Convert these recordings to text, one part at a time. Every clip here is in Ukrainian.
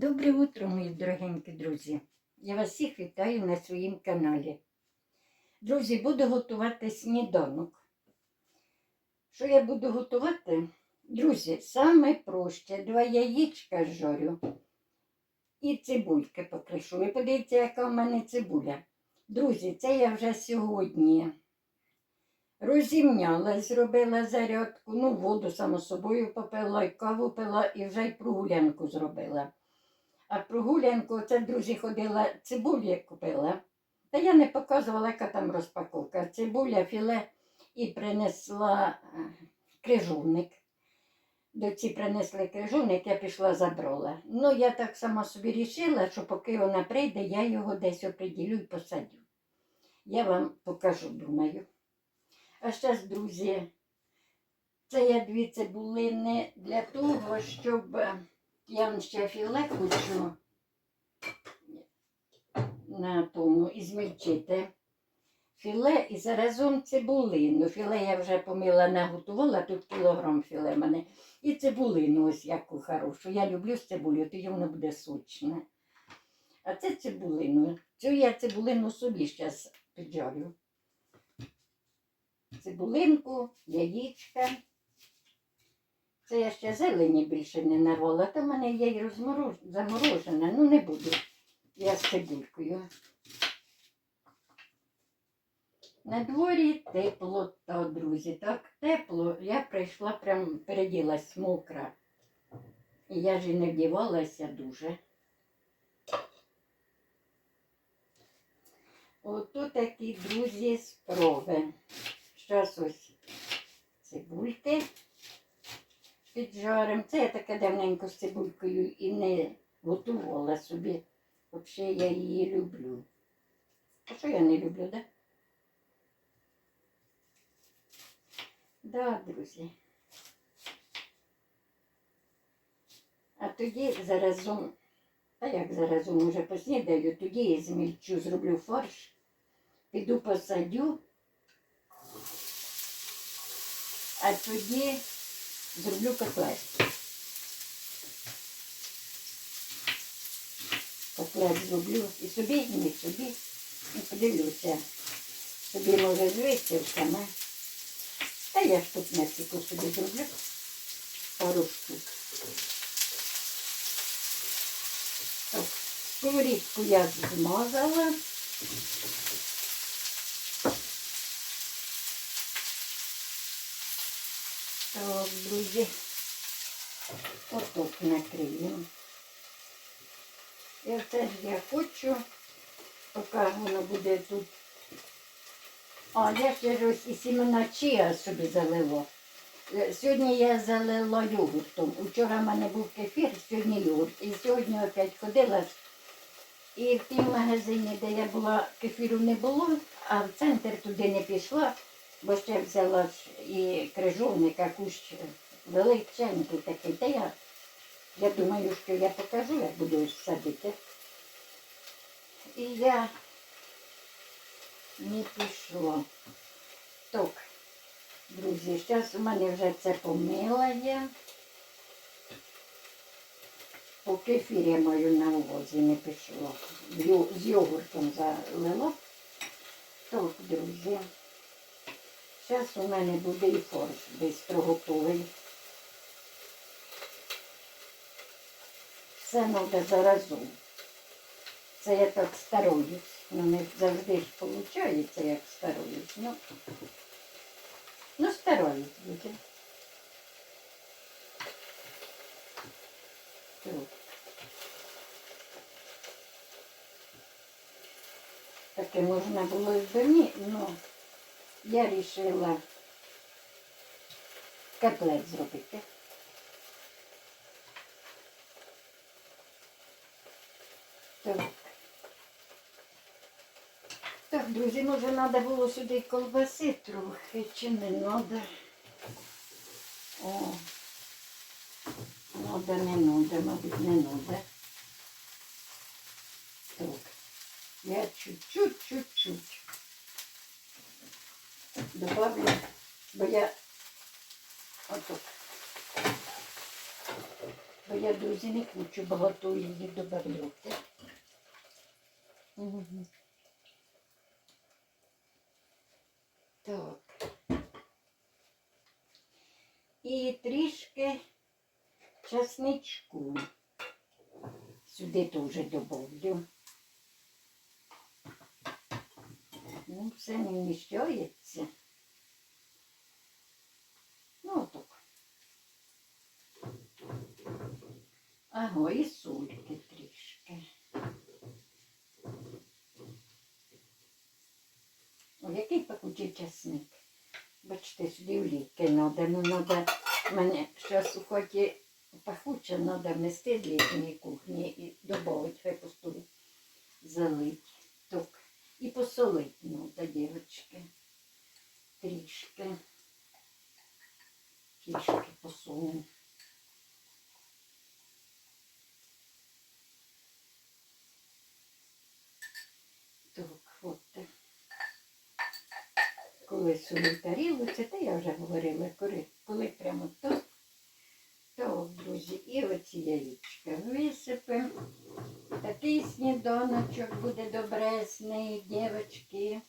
Добре утро, мої дорогенькі друзі. Я вас всіх вітаю на своїм каналі. Друзі, буду готувати сніданок. Що я буду готувати? Друзі, саме проще два яєчка жарю і цибульки покришу. Ви подивіться, яка в мене цибуля. Друзі, це я вже сьогодні розімняла, зробила зарядку, ну, воду, само собою попила, і каву пила, і вже й прогулянку зробила. А прогулянку, це, друзі, ходила, цибулі купила. Та я не показувала, яка там розпаковка. Цибуля, філе і принесла е, крижовник. Доці принесли крижовник, я пішла забрала. Ну, я так сама собі рішила, що поки вона прийде, я його десь оприділю і посадю. Я вам покажу, думаю. А зараз, друзі, це я дві цибулини для того, щоб е, я вам ще філе хочу на тому і. Філе і заразом цибулину. Філе я вже помила, наготувала, тут кілограм філе мене. І цибулину ось яку хорошу. Я люблю з цибулю, тоді воно буде сочне. А це цибулину. Цю я цибулину собі зараз піджарю. Цибулинку, яєчка. Це я ще зелені більше не нарвала, то в мене є й розмороз... заморожена, ну не буду. Я з цибулькою. На дворі тепло, та, друзі, так тепло. Я прийшла, прям переділась мокра. І я ж і не вдівалася дуже. Ото такі, друзі, спроби. Зараз ось цибульки піджарим. Це я таке давненько з цибулькою і не готувала собі. Взагалі я її люблю. А що я не люблю, да? Да, друзі. А тоді заразом, а як заразом уже поснідаю, тоді я змільчу, зроблю фарш, піду посадю, а тоді зроблю котлет. Котлет зроблю і собі, і не собі. І подивлюся. Собі може звичайно саме. Та я ж тут Мексику собі зроблю. Пару штук. Так, сковорідку я змазала. Так, друзі. Отак накриємо. І оце ж я хочу, поки воно буде тут. А, я ще ось і сімена чия собі залила. Е, Сьогодні я залила йогуртом. Учора в мене був кефір, сьогодні йогурт. І сьогодні опять ходила. І в тій магазині, де я була, кефіру не було, а в центр туди не пішла, бо ще взяла і крижовника, кущ величенький такий. Та я, я думаю, що я покажу, як буду садити. І я не пішло. Так, друзі, зараз у мене вже це помила є. По кефір я маю на увазі не пішло. З йогуртом залила. Так, друзі. Зараз у мене буде і форш бистро готовий. Все треба заразом. Це я так стараюсь. Ну, не завжди ж виходить, як стараюсь. Ну, ну стараюсь. Так. Таке можна було і але я вирішила котлет зробити. Так. Так, друзі, може треба було сюди колбаси трохи, чи не треба? О, треба, не треба, мабуть, не треба. Так, я чуть-чуть, чуть-чуть добавлю, бо я отак То я, друзі, не хочу багато її додавати. Мгм. Так. І трішки часничку. Сюди теж добавлю. Ну, все не вміщається. Ну, так. Ага, і сольки трішки. О, який пахучий часник. Бачите, сюди олійки треба. Ну, треба мене зараз у хаті пахуче, треба внести з літньої кухні і додати, хай по столу залить. Так. І посолить треба, дівчатки. Трішки. Трішки посолимо. Так, от. Коли солі тарілці, то я вже говорила, коли прямо то, то, друзі, і оці яєчка висипемо. Такий сніданочок буде добресний, дівчатки.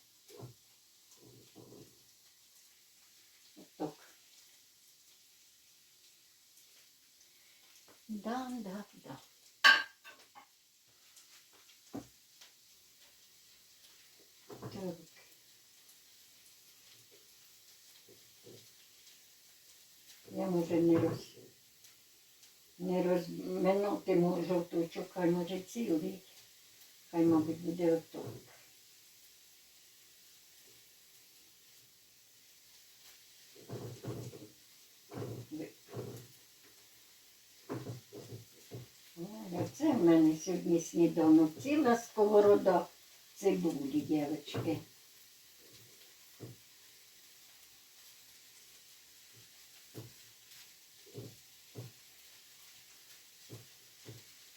Так. Да, да, да. Так. Я може не роз... не жовточок, хай може цілий. Хай, мабуть, буде отак. А Це в мене сьогодні сніданок. Ціла сковорода цибулі, дівчатки.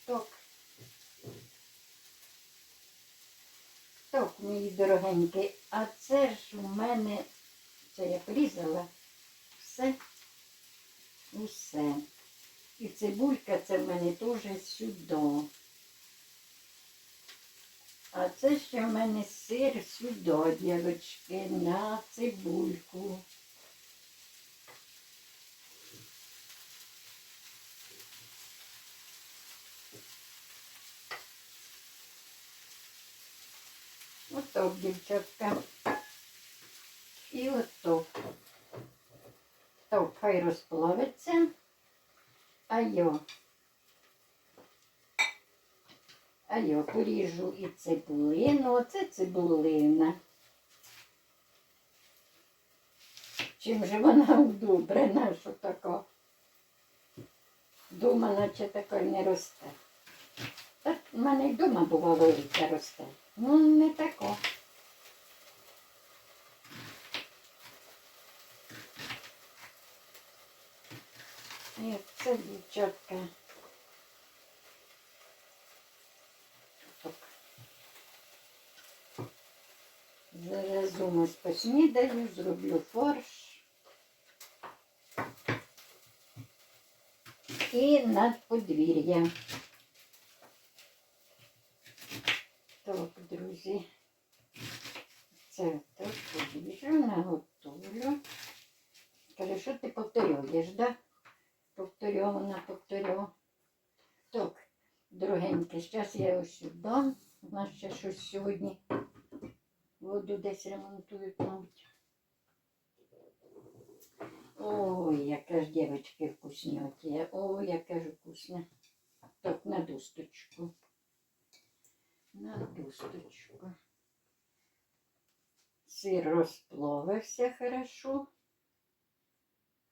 Так. Так, мої дорогенькі, а це ж у мене, це я порізала все, усе. І цибулька це в мене теж сюди. А це ще в мене сир сюди, дівчатки, на цибульку. Отак, дівчатка. І отак. Так, хай розплавиться. А я. А поріжу і цибулину. Оце цибулина. Чим же вона удобрена, що така? Дома наче така не росте. Так в мене й дома бувало ліття росте. Ну, не тако. І це дівчатка. Так. Зараз умось поснідаю, зроблю фарш. І над подвір'я. Так, друзі. Це так поріжу, наготовлю. Каже, що ти повторюєш, да? Повторю, вона повторю. Так, дорогенькі, зараз я ось сюди. У нас ще щось сьогодні. Воду десь ремонтують, мабуть. Ой, яка ж дівчатки вкусняті. Ой, яка ж вкусна. Так, на досточку. На досточку. Сир розплавився хорошо.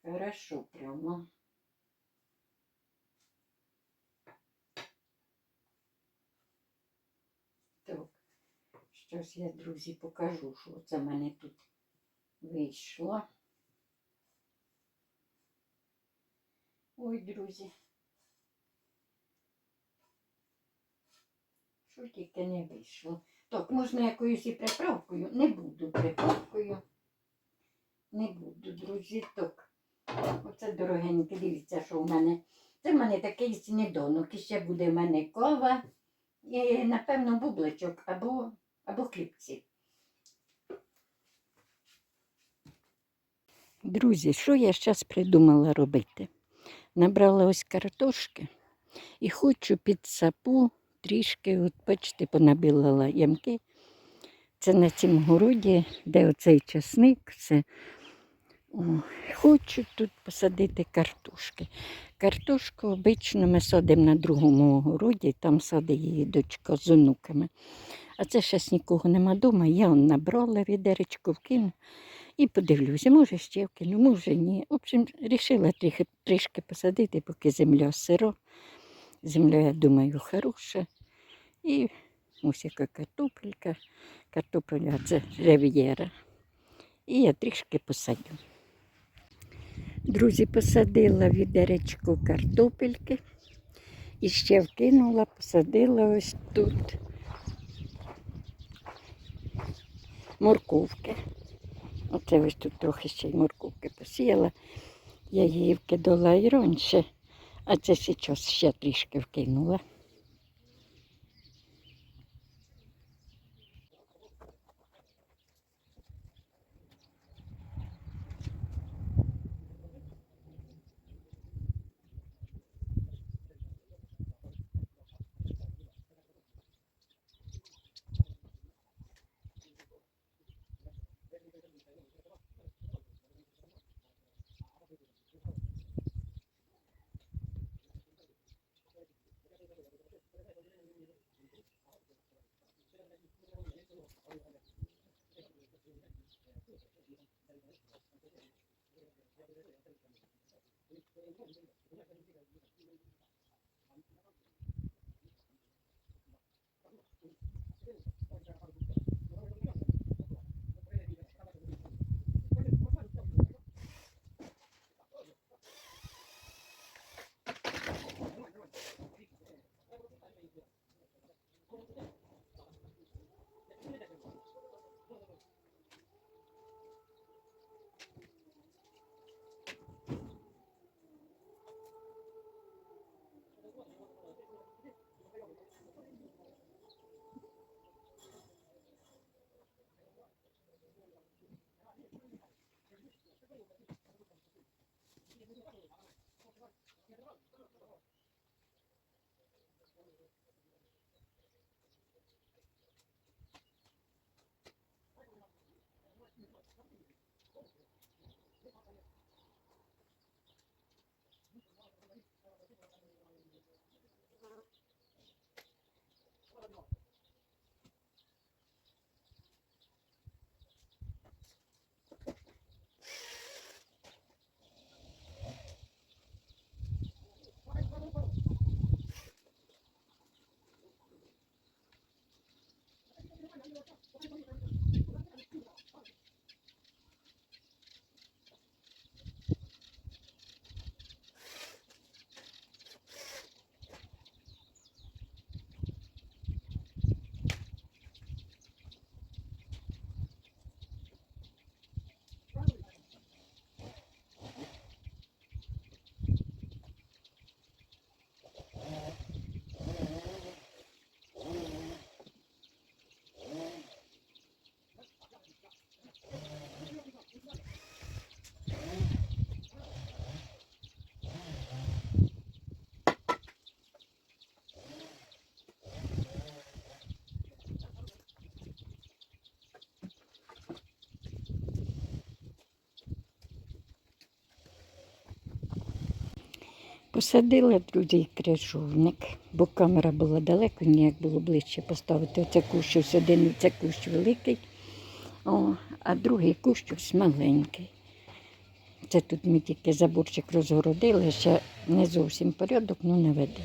Хорошо прямо. Так, щось я, друзі, покажу, що це в мене тут вийшло. Ой, друзі. Що тільки не вийшло. Так, можна якоюсь і приправкою. Не буду приправкою. Не буду, друзі. Так. Оце дорогеньке. Дивіться, що в мене Це в мене такий сніданок. І ще буде в мене кава і, напевно, бубличок або, або хлібці. Друзі, що я зараз придумала робити? Набрала ось картошки і хочу під сапу трішки, от бачите, понабілила ямки. Це на цім городі, де оцей часник, це о, хочу тут посадити картошки. Картошку обично ми садимо на другому городі, там садить її дочка з онуками. А це зараз нікого нема вдома. Я он набрала відеречко, вкину і подивлюся, може ще вкину, може ні. В общем, вирішила трішки посадити, поки земля сиро. Земля, я думаю, хороша. І ось яка картопелька. Картопеля це рев'єра. І я трішки посадю. Друзі, посадила відеречко картопельки і ще вкинула, посадила ось тут морковки. Оце ось тут трохи ще й морковки посіяла. Я її вкидала і раніше, а це зараз ще трішки вкинула. Посадила, друзі, крижовник, бо камера була далеко, ніяк було ближче поставити. Оце кущ ось один, це кущ великий, о, а другий кущ ось маленький. Це тут ми тільки заборчик розгородили, ще не зовсім порядок, ну не видно.